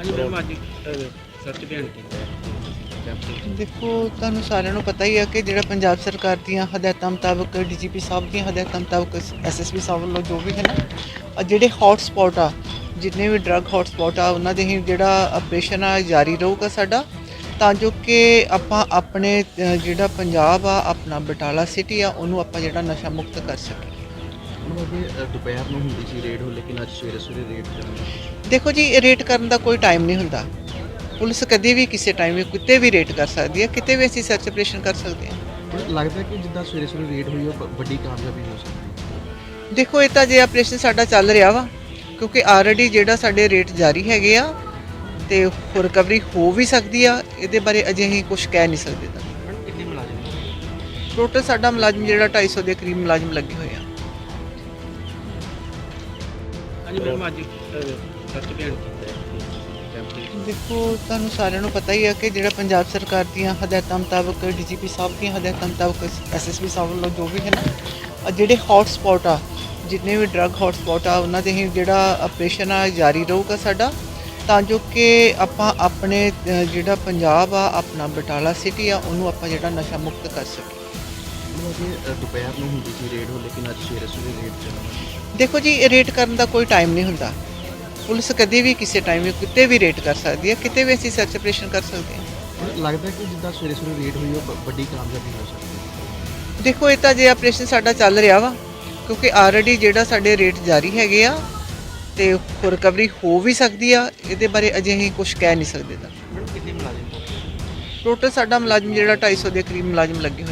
ਹਾਂਜੀ ਮੈਮ ਅੱਜ ਸਰਚ ਅਭਿਆਨ ਕੀਤਾ ਦੇਖੋ ਤੁਹਾਨੂੰ ਸਾਰਿਆਂ ਨੂੰ ਪਤਾ ਹੀ ਹੈ ਕਿ ਜਿਹੜਾ ਪੰਜਾਬ ਸਰਕਾਰ ਦੀਆਂ ਹਦਾਇਤਾਂ ਮੁਤਾਬਕ ਡੀਜੀਪੀ ਸਾਹਿਬ ਦੀਆਂ ਹਦਾਇਤਾਂ ਮੁਤਾਬਕ ਐਸਐਸਪੀ ਸਾਹਿਬ ਵੱਲੋਂ ਜੋ ਵੀ ਹੈ ਨਾ ਆਹ ਜਿਹੜੇ ਹੌਟ ਸਪੌਟ ਆ ਜਿੰਨੇ ਵੀ ਡਰੱਗ ਹੌਟ ਸਪੌਟ ਆ ਉਹਨਾਂ ਦੇ ਹੀ ਜਿਹੜਾ ਆਪਰੇਸ਼ਨ ਆ ਜਾਰੀ ਰਹੂਗਾ ਸਾਡਾ। ਤਾਂ ਜੋ ਕਿ ਆਪਾਂ ਆਪਣੇ ਅ, ਜਿਹੜਾ ਪੰਜਾਬ ਆ ਆਪਣਾ ਬਟਾਲਾ ਸਿਟੀ ਆ ਉਹਨੂੰ ਆਪਾਂ ਜਿਹੜਾ ਨਸ਼ਾ ਮੁਕਤ ਕਰ ਸਕੀਏ। ਉਹਨਾਂ ਦੇ ਦੁਪਹਿਰ ਨੂੰ ਹੁੰਦੀ ਸੀ ਰੇਡ ਹੋ ਲੇਕਿਨ ਅੱਜ ਸਵੇਰੇ ਸਵੇਰੇ ਰੇਡ ਕਰਨਾ ਦੇਖੋ ਜੀ ਰੇਟ ਕਰਨ ਦਾ ਕੋਈ ਟਾਈਮ ਨਹੀਂ ਹੁੰਦਾ। ਪੁਲਿਸ ਕਦੇ ਵੀ ਕਿਸੇ ਟਾਈਮ ਵੀ ਕਿਤੇ ਵੀ ਰੇਟ ਕਰ ਸਕਦੀ ਹੈ ਕਿਤੇ ਵੀ ਅਸੀਂ ਸਰਚ ਆਪਰੇਸ਼ਨ ਕਰ ਸਕਦੇ ਹਾਂ। ਲੱਗਦਾ ਕਿ ਜਿੱਦਾਂ ਸਵੇਰੇ ਸਵੇਰੇ ਰੇਡ ਹੋਈ ਉਹ ਵੱਡੀ ਕਾਮਯਾਬੀ ਹੋ ਸਕਦੀ ਦੇਖੋ ਇਹ ਤਾਂ ਜੇ ਆਪਰੇਸ਼ਨ ਸਾਡਾ ਚੱਲ ਰਿਹਾ ਵਾ ਕਿਉਂਕਿ ਆਲਰੇਡੀ ਜਿਹੜਾ ਸਾਡੇ ਰੇਟ ਜਾਰੀ ਹੈਗੇ ਆ ਤੇ ਹੋਰ ਰਿਕਵਰੀ ਹੋ ਵੀ ਸਕਦੀ ਆ ਇਹਦੇ ਬਾਰੇ ਅਜੇ ਅਸੀਂ ਕੁਝ ਕਹਿ ਨਹੀਂ ਸਕਦੇ ਤਾਂ। ਮੈਡਮ ਕਿੰਨੇ ਮੁਲਾਜ਼ਮ ਟੋਟਲ ਸਾਡਾ ਮੁਲਾਜ਼ਮ ਜਿਹੜਾ 250 ਦੇ ਕਰੀਬ ਮੁਲਾਜ਼ਮ ਲੱਗੇ ਹੋਏ ਆ। ਹਾਂਜੀ ਮੈਮ ਅੱਜ ਸਰਚ ਅਭਿਆਨ ਕੀਤਾ ਦੇਖੋ, ਤੁਹਾਨੂੰ ਸਾਰਿਆਂ ਨੂੰ ਪਤਾ ਹੀ ਹੈ ਕਿ ਜਿਹੜਾ ਪੰਜਾਬ ਸਰਕਾਰ ਦੀਆਂ ਹਦਾਇਤਾਂ ਮੁਤਾਬਕ ਡੀਜੀਪੀ ਸਾਹਿਬ ਦੀਆਂ ਹਦਾਇਤਾਂ ਮੁਤਾਬਕ ਐਸਐਸਪੀ ਸਾਹਿਬ ਵੱਲੋਂ ਜੋ ਵੀ ਹੈ ਨਾ ਜਿਹੜੇ ਹੌਟ ਸਪੌਟ ਆ, ਜਿੰਨੇ ਵੀ ਡਰੱਗ ਹੌਟ ਸਪੌਟ ਆ, ਉਹਨਾਂ ਦੇ ਹੀ ਜਿਹੜਾ ਆਪਰੇਸ਼ਨ ਆ, ਜਾਰੀ ਰਹੂਗਾ ਸਾਡਾ। ਤਾਂ ਜੋ ਕਿ ਆਪਾਂ ਆਪਣੇ ਜਿਹੜਾ ਪੰਜਾਬ ਆ, ਆਪਣਾ ਬਟਾਲਾ ਸਿਟੀ ਆ, ਉਹਨੂੰ ਆਪਾਂ ਜਿਹੜਾ ਨਸ਼ਾ ਮੁਕਤ ਕਰ ਸਕੀਏ। ਉਹਨਾਂ ਦੇ ਦੁਪਹਿਰ ਨੂੰ ਹੁੰਦੀ ਸੀ ਰੇਡ ਹੋ ਲੇਕਿਨ ਅੱਜ ਸਵੇਰੇ ਸਵੇਰੇ ਰੇਡ ਕਰਨਾ ਦੇਖੋ ਜੀ ਰੇਟ ਕਰਨ ਦਾ ਕੋਈ ਟਾਈਮ ਨਹੀਂ ਹੁੰਦਾ। ਪੁਲਿਸ ਕਦੇ ਵੀ ਕਿਸੇ ਟਾਈਮ ਵੀ ਕਿਤੇ ਵੀ ਰੇਟ ਕਰ ਸਕਦੀ ਹੈ ਕਿਤੇ ਵੀ ਅਸੀਂ ਸਰਚ ਆਪਰੇਸ਼ਨ ਕਰ ਸਕਦੇ ਹਾਂ। ਲੱਗਦਾ ਕਿ ਜਿੱਦਾਂ ਸਵੇਰੇ ਸਵੇਰੇ ਰੇਡ ਹੋਈ ਉਹ ਵੱਡੀ ਕਾਮਯਾਬੀ ਹੋ ਸਕਦੀ ਦੇਖੋ ਇਹ ਤਾਂ ਜੇ ਆਪਰੇਸ਼ਨ ਸਾਡਾ ਚੱਲ ਰਿਹਾ ਵਾ ਕਿਉਂਕਿ ਆਲਰੇਡੀ ਜਿਹੜਾ ਸਾਡੇ ਰੇਟ ਜਾਰੀ ਹੈਗੇ ਆ ਤੇ ਰਿਕਵਰੀ ਹੋ ਵੀ ਸਕਦੀ ਆ ਇਹਦੇ ਬਾਰੇ ਅਜੇ ਅਸੀਂ ਕੁਝ ਕਹਿ ਨਹੀਂ ਸਕਦੇ ਤਾਂ। ਟੋਟਲ ਸਾਡਾ ਮੁਲਾਜ਼ਮ ਜਿਹੜਾ 250 ਦੇ ਕਰੀਬ ਮੁਲਾਜ਼ਮ ਲੱਗੇ ਹੋਏ